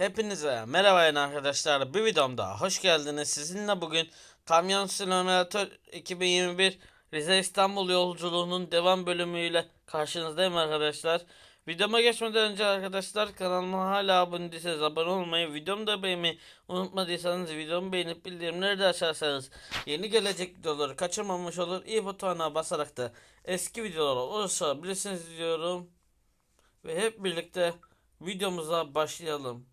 Hepinize merhaba arkadaşlar. Bir videomda hoş geldiniz. Sizinle bugün Kamyon Simulator 2021 Rize İstanbul yolculuğunun devam bölümüyle karşınızdayım arkadaşlar. Videoma geçmeden önce arkadaşlar kanalıma hala abone değilseniz abone olmayı, videomu da beğenmeyi unutmadıysanız videomu beğenip bildirimleri de açarsanız yeni gelecek videoları kaçırmamış olur. İyi butonuna basarak da eski videoları olursa bilirsiniz diyorum. Ve hep birlikte videomuza başlayalım.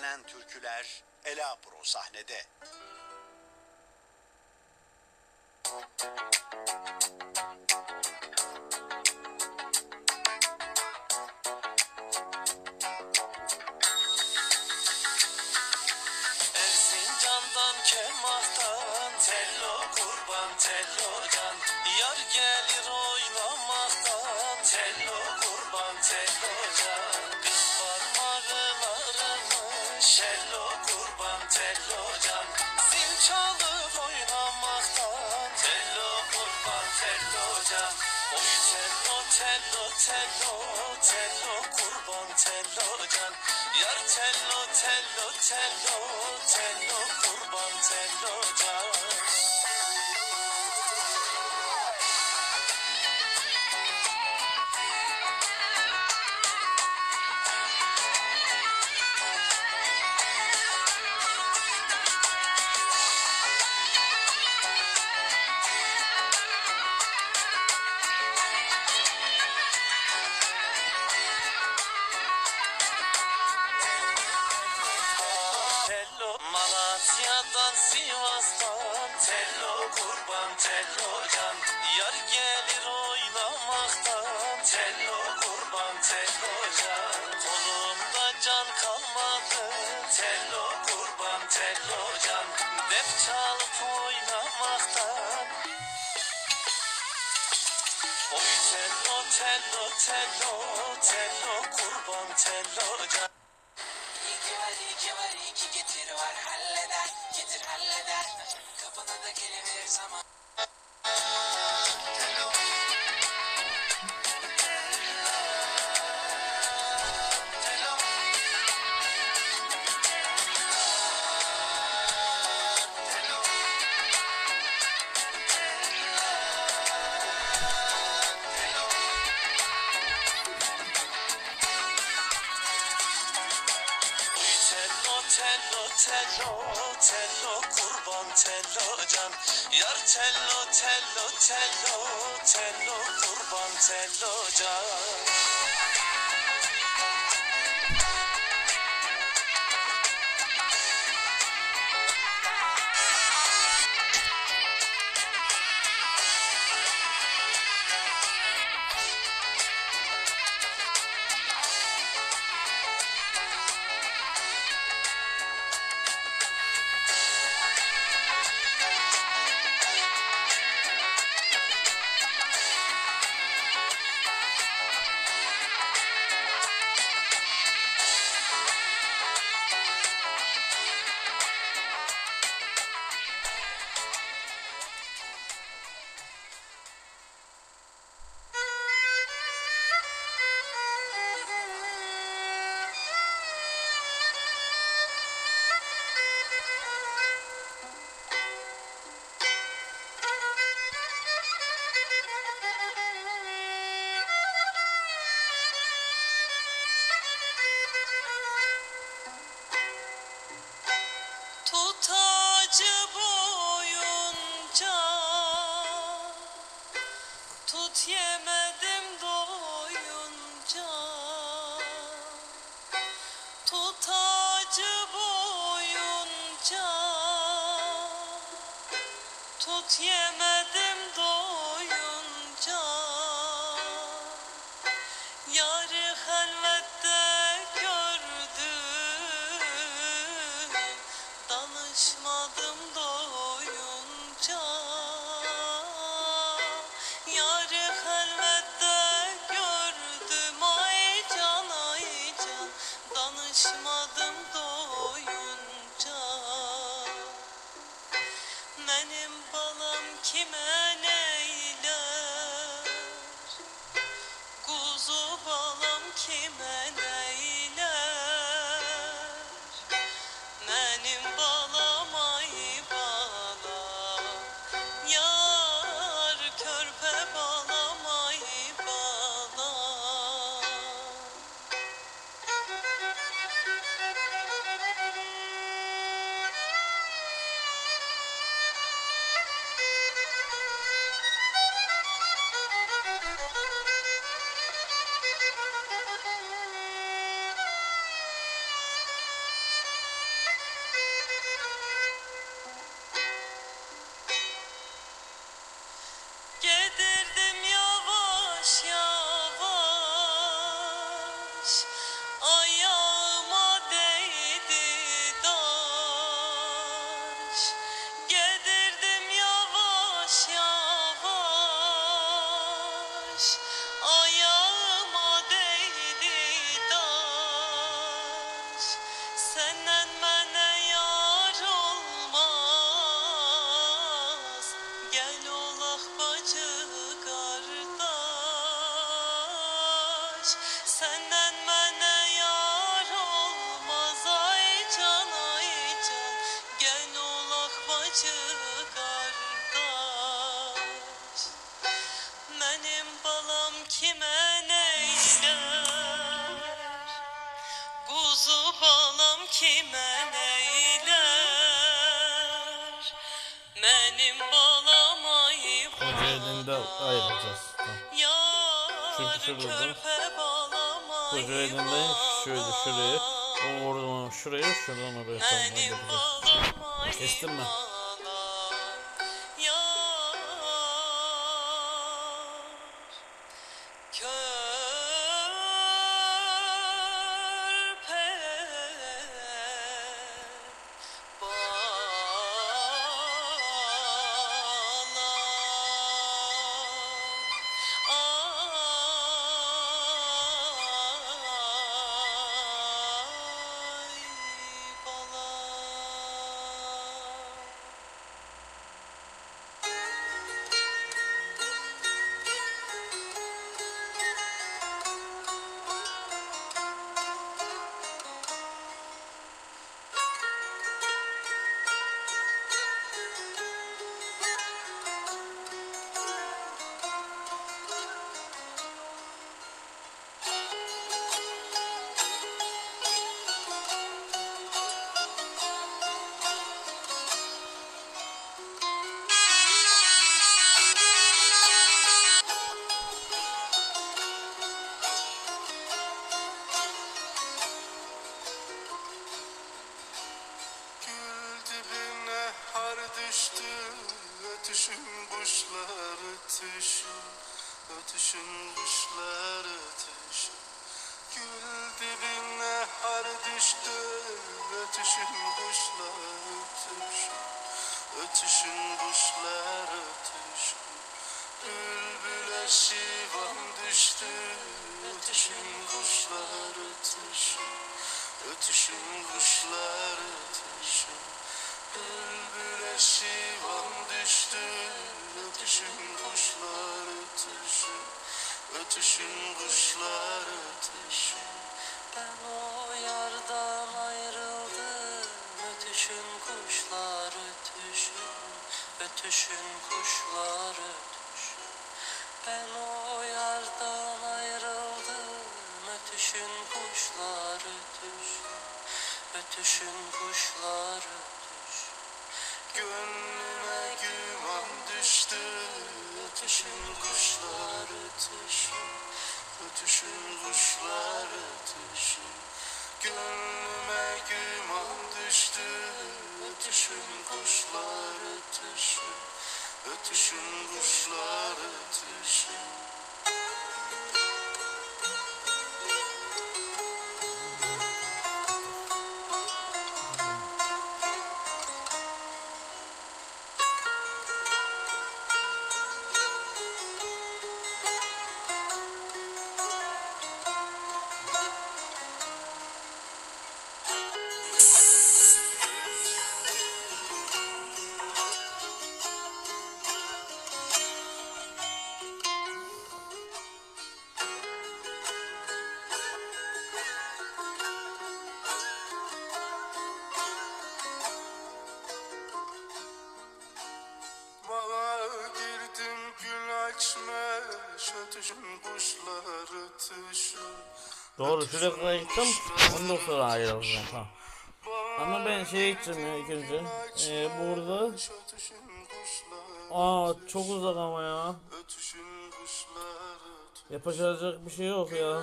Dinlenen türküler Ela Pro sahnede. Erzincan'dan Kemah'tan Tello kurban tello can Yar gelir oynamaktan tello Tello kurban tello can. Kolumda can kalmadı. Tello kurban tello can. Def çalıp oynamaktan Oy tello tello tello Tello kurban tello can. İki var iki var iki getir var halleder. Getir halleder. Kapına da geliverir zaman. them. çıkardaş senden Çünkü şurada koca elinde şöyle şuraya. O oradan şuraya şuradan oraya tamam. Kestim. Ötüşün kuşlar ötüşün. Ötüşün kuşlar ötüşün. Bülbüle şivan düştü. Ötüşün kuşlar ötüşün. Ötüşün kuşlar ötüşün. Bülbüle şivan düştü. Ötüşün kuşlar ötüşün. Ötüşün kuşlar ötüşün. Ben o yardan Ötüşün kuşlar ötüşün Ben o yardan ayrıldım Ötüşün kuşlar ötüşün Ötüşün kuşlar ötüşün Gönlüme güman düştü Ötüşün kuşlar ötüşün Ötüşün kuşlar ötüşün Gönlüme güman düştü Ötüşün kuşlar ötüşün Doğru şuraya gittim. Ondan sonra ayrılacağım. Tamam. Ama ben şeye gideceğim ya ilk önce. Ee, burada. Aa çok uzak ama ya. Yapacak bir şey yok ya.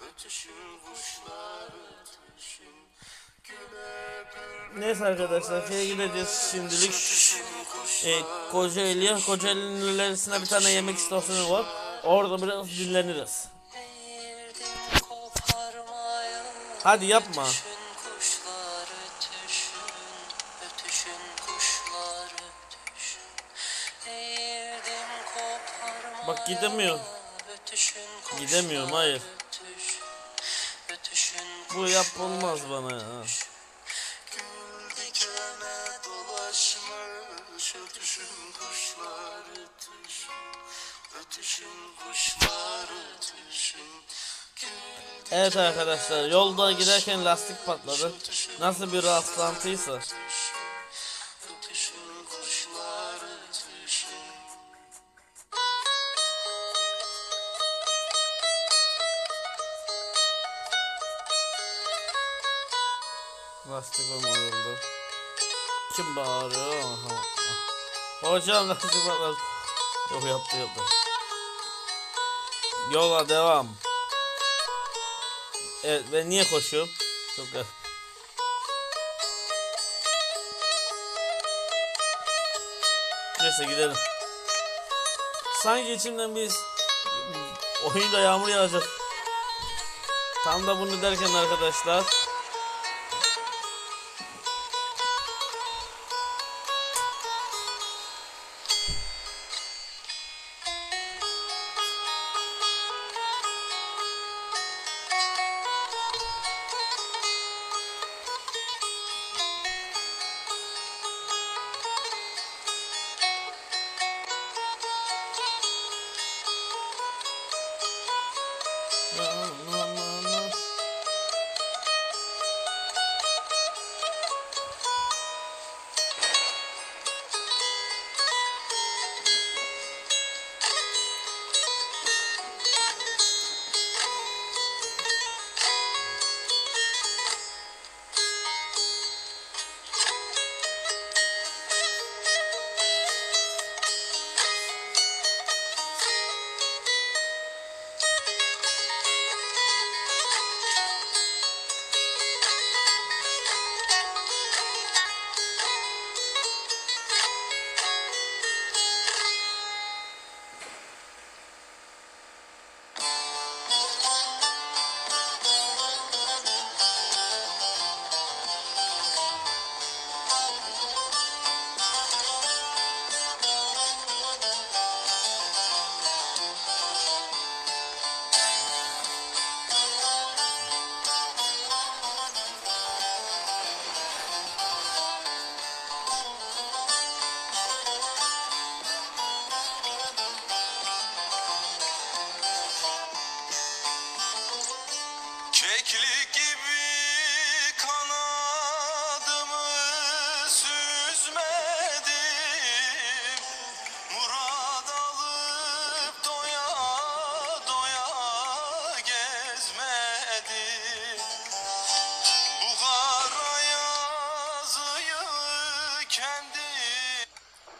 Ötüşün kuşlar ötüşün Neyse arkadaşlar şeye gideceğiz şimdilik. E, Kocaeli'ye. Kocaeli'nin ilerisinde bir tane yemek istasyonu var. Orada biraz dinleniriz. Hadi yapma. Bak gidemiyor. Ötüşün kuşlar Gidemiyorum, hayır. Ötüşün kuşlar ötüşün Gül Evet arkadaşlar yolda giderken lastik patladı. Nasıl bir rastlantıysa. Lastik olmadı. Kim bağırıyor? Hocam lastik patladı. Yok yaptı yaptı. Yola devam. Evet ben niye koşuyorum? Çok garip. Neyse gidelim. Sanki içimden biz oyunda yağmur yağacak. Tam da bunu derken arkadaşlar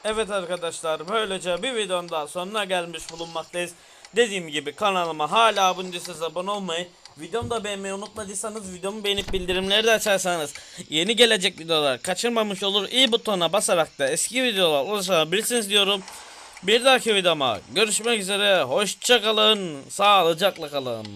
Evet arkadaşlar böylece bir videonun daha sonuna gelmiş bulunmaktayız. Dediğim gibi kanalıma hala abone değilseniz abone olmayı, videomu da beğenmeyi unutmadıysanız videomu beğenip bildirimleri de açarsanız yeni gelecek videolar kaçırmamış olur. İyi butonuna basarak da eski videolar ulaşabilirsiniz diyorum. Bir dahaki videoma görüşmek üzere. Hoşçakalın. Sağlıcakla kalın.